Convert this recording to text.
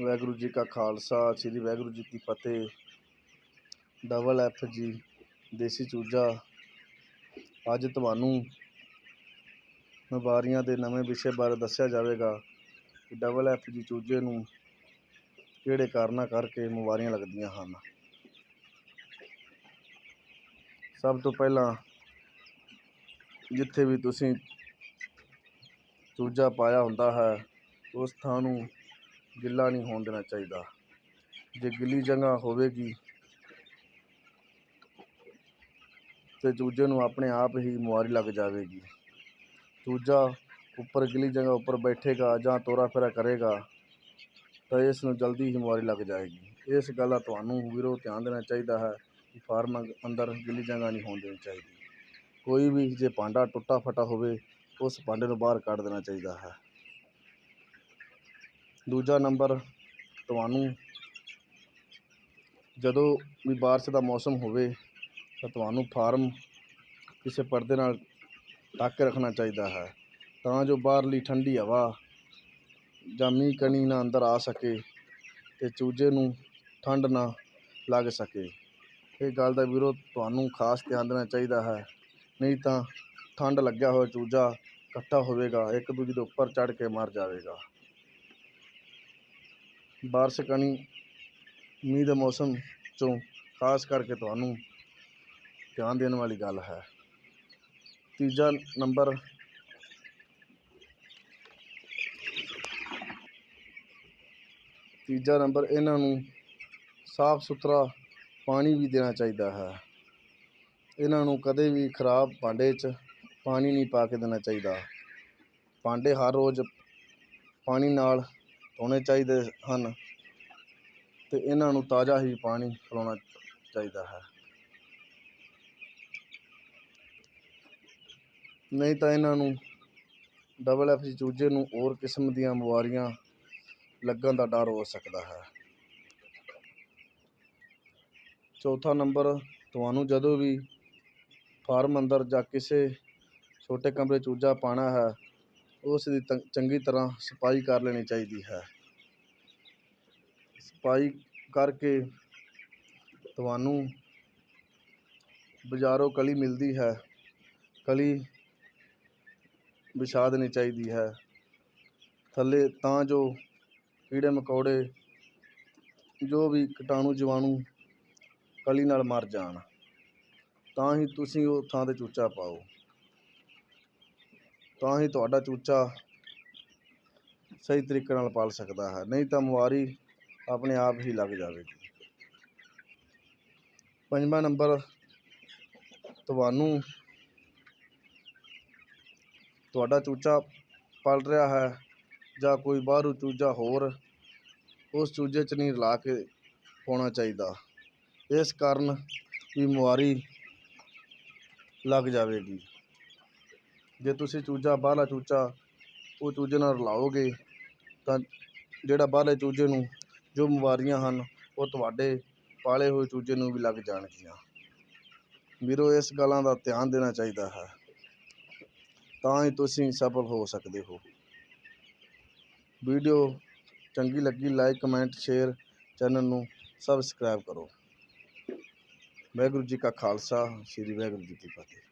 ਵਾਹਿਗੁਰੂ ਜੀ ਕਾ ਖਾਲਸਾ, ਸ੍ਰੀ ਵਾਹਿਗੁਰੂ ਜੀ ਕੀ ਫਤਿਹ। Double F ਜੀ, ਦੇਸੀ ਚੂਜਾ। ਅੱਜ ਤੁਹਾਨੂੰ ਬਿਮਾਰੀਆਂ ਦੇ ਨਵੇਂ ਵਿਸ਼ੇ ਬਾਰੇ ਦੱਸਿਆ ਜਾਵੇਗਾ ਕਿ ਡਬਲ ਐਫ ਜੀ ਚੂਜੇ ਨੂੰ ਕਿਹੜੇ ਕਾਰਨਾਂ ਕਰਕੇ ਬਿਮਾਰੀਆਂ ਲੱਗਦੀਆਂ ਹਨ। ਸਭ ਤੋਂ ਪਹਿਲਾਂ ਜਿੱਥੇ ਵੀ ਤੁਸੀਂ ਚੂਜਾ ਪਾਇਆ ਹੁੰਦਾ ਹੈ, ਉਸ ਥਾਂ ਨੂੰ ਗਿੱਲਾ ਨਹੀਂ ਹੋਣ ਦੇਣਾ ਚਾਹੀਦਾ। ਜੇ ਗਿੱਲੀ ਜਗ੍ਹਾ ਹੋਵੇਗੀ ਤੇ ਦੂਜੇ ਨੂੰ ਆਪਣੇ ਆਪ ਹੀ ਬਿਮਾਰੀ ਲੱਗ ਜਾਵੇਗੀ। ਦੂਜਾ ਉੱਪਰ ਗਿੱਲੀ ਜਗ੍ਹਾ ਉੱਪਰ ਬੈਠੇਗਾ ਜਾਂ ਤੋਰਾ ਫੇਰਾ ਕਰੇਗਾ ਤਾਂ ਇਸ ਨੂੰ ਜਲਦੀ ਹੀ ਬਿਮਾਰੀ ਲੱਗ ਜਾਏਗੀ। ਇਸ ਗੱਲ ਦਾ ਤੁਹਾਨੂੰ ਵੀਰੋ ਧਿਆਨ ਦੇਣਾ ਚਾਹੀਦਾ ਹੈ ਕਿ ਫਾਰਮ ਅੰਦਰ ਗਿੱਲੀ ਜਗ੍ਹਾ ਨਹੀਂ ਹੋਣ ਦੇਣੀ ਚਾਹੀਦੀ। ਕੋਈ ਵੀ ਜੇ ਭਾਂਡਾ ਟੁੱਟਾ ਫਟਾ ਹੋਵੇ, ਉਸ ਭਾਂਡੇ ਨੂੰ ਬਾਹਰ ਕੱਢ ਦੇਣਾ ਚਾਹੀਦਾ ਹੈ। ਦੂਜਾ ਨੰਬਰ ਤੁਹਾਨੂੰ, ਜਦੋਂ ਵੀ ਬਾਰਿਸ਼ ਦਾ ਮੌਸਮ ਹੋਵੇ ਤਾਂ ਤੁਹਾਨੂੰ ਫਾਰਮ ਕਿਸੇ ਪਰਦੇ ਨਾਲ ਢੱਕ ਕੇ ਰੱਖਣਾ ਚਾਹੀਦਾ ਹੈ, ਤਾਂ ਜੋ ਬਾਹਰਲੀ ਠੰਡੀ ਹਵਾ ਜਾਂ ਮੀਂਹ ਕਣੀ ਨਾ ਅੰਦਰ ਆ ਸਕੇ ਅਤੇ ਚੂਜੇ ਨੂੰ ਠੰਡ ਨਾ ਲੱਗ ਸਕੇ। ਇਹ ਗੱਲ ਦਾ ਵੀਰੋ ਤੁਹਾਨੂੰ ਖਾਸ ਧਿਆਨ ਦੇਣਾ ਚਾਹੀਦਾ ਹੈ, ਨਹੀਂ ਤਾਂ ਠੰਡ ਲੱਗਿਆ ਹੋਇਆ ਚੂਜਾ ਇਕੱਠਾ ਹੋਵੇਗਾ, ਇੱਕ ਦੂਜੇ ਦੇ ਉੱਪਰ ਚੜ੍ਹ ਕੇ ਮਰ ਜਾਵੇਗਾ। ਬਾਰਿਸ਼ ਕਣੀ, ਮੀਂਹ ਦੇ ਮੌਸਮ 'ਚੋਂ, ਖਾਸ ਕਰਕੇ ਤੁਹਾਨੂੰ ਧਿਆਨ ਦੇਣ ਵਾਲੀ ਗੱਲ ਹੈ। ਤੀਜਾ ਨੰਬਰ ਤੀਜਾ ਨੰਬਰ, ਇਹਨਾਂ ਨੂੰ ਸਾਫ਼ ਸੁਥਰਾ ਪਾਣੀ ਵੀ ਦੇਣਾ ਚਾਹੀਦਾ ਹੈ। ਇਹਨਾਂ ਨੂੰ ਕਦੇ ਵੀ ਖਰਾਬ ਭਾਂਡੇ 'ਚ ਪਾਣੀ ਨਹੀਂ ਪਾ ਕੇ ਦੇਣਾ ਚਾਹੀਦਾ। ਭਾਂਡੇ ਹਰ ਰੋਜ਼ ਪਾਣੀ ਨਾਲ ਧੋਣੇ ਚਾਹੀਦੇ ਹਨ ਅਤੇ ਇਹਨਾਂ ਨੂੰ ਤਾਜ਼ਾ ਹੀ ਪਾਣੀ ਪਿਲਾਉਣਾ ਚਾਹੀਦਾ ਹੈ। ਨਹੀਂ ਤਾਂ ਇਹਨਾਂ ਨੂੰ ਡਬਲ ਐਫ ਜੀ ਚੂਜੇ ਨੂੰ ਹੋਰ ਕਿਸਮ ਦੀਆਂ ਬਿਮਾਰੀਆਂ ਲੱਗਣ ਦਾ ਡਰ ਹੋ ਸਕਦਾ ਹੈ। ਚੌਥਾ ਨੰਬਰ, ਤੁਹਾਨੂੰ ਜਦੋਂ ਵੀ ਫਾਰਮ ਅੰਦਰ ਜਾਂ ਕਿਸੇ ਛੋਟੇ ਕਮਰੇ ਚੂਜਾ ਪਾਉਣਾ ਹੈ ਉਸ ਦੀ ਤ, ਚੰਗੀ ਤਰ੍ਹਾਂ ਸਫ਼ਾਈ ਕਰ ਲੈਣੀ ਚਾਹੀਦੀ ਹੈ। ਸਫ਼ਾਈ ਕਰਕੇ ਤੁਹਾਨੂੰ ਬਾਜ਼ਾਰੋਂ ਕਲੀ ਮਿਲਦੀ ਹੈ। ਕਲੀ ਵਿਛਾ ਦੇਣੀ ਚਾਹੀਦੀ ਹੈ। ਥੱਲੇ ਤਾਂ ਜੋ ਕੀੜੇ ਮਕੌੜੇ ਜੋ ਵੀ ਕੀਟਾਣੂ ਜੀਵਾਣੂ ਕਲੀ ਨਾਲ ਮਰ ਜਾਣ, ਤਾਂ ਹੀ ਤੁਸੀਂ ਉਹ ਥਾਂ 'ਤੇ ਚੂਚਾ ਪਾਓ। ਤਾਂ ਹੀ ਤੁਹਾਡਾ ਚੂਚਾ ਸਹੀ ਤਰੀਕੇ ਨਾਲ ਪਲ ਸਕਦਾ ਹੈ। ਨਹੀਂ ਤਾਂ ਬਿਮਾਰੀ ਆਪਣੇ ਆਪ ਹੀ ਲੱਗ ਜਾਵੇਗੀ। ਪੰਜਵਾਂ ਨੰਬਰ, ਤੁਹਾਨੂੰ ਤੁਹਾਡਾ ਚੂਚਾ ਪਲ ਰਿਹਾ ਹੈ ਜਾਂ ਕੋਈ ਬਾਹਰੋਂ ਚੂਜਾ ਹੋਰ, ਉਸ ਚੂਜੇ 'ਚ ਨਹੀਂ ਲਾ ਕੇ ਪਾਉਣਾ ਚਾਹੀਦਾ। ਇਸ ਕਾਰਨ ਵੀ ਬਿਮਾਰੀ ਲੱਗ ਜਾਵੇਗੀ। ਜੇ ਤੁਸੀਂ ਚੂਜਾ ਬਾਹਰਲਾ ਚੂਚਾ ਉਹ ਚੂਜੇ ਨਾਲ ਰਲਾਓਗੇ, ਤਾਂ ਜਿਹੜਾ ਬਾਹਰਲੇ ਚੂਜੇ ਨੂੰ ਜੋ ਬਿਮਾਰੀਆਂ ਹਨ, ਉਹ ਤੁਹਾਡੇ ਪਾਲੇ ਹੋਏ ਚੂਜੇ ਨੂੰ ਵੀ ਲੱਗ ਜਾਣਗੀਆਂ। ਵੀਰੋ, ਇਸ ਗੱਲਾਂ ਦਾ ਧਿਆਨ ਦੇਣਾ ਚਾਹੀਦਾ ਹੈ। ਤਾਂ ਹੀ ਤੁਸੀਂ ਸਫਲ ਹੋ ਸਕਦੇ ਹੋ। ਵੀਡੀਓ ਚੰਗੀ ਲੱਗੀ, ਲਾਈਕ, ਕਮੈਂਟ, ਸ਼ੇਅਰ ਚੈਨਲ ਨੂੰ ਸਬਸਕ੍ਰਾਈਬ ਕਰੋ। ਵਾਹਿਗੁਰੂ ਜੀ ਕਾ ਖਾਲਸਾ, ਸ੍ਰੀ ਵਾਹਿਗੁਰੂ ਜੀ ਕੀ ਫਤਿਹ।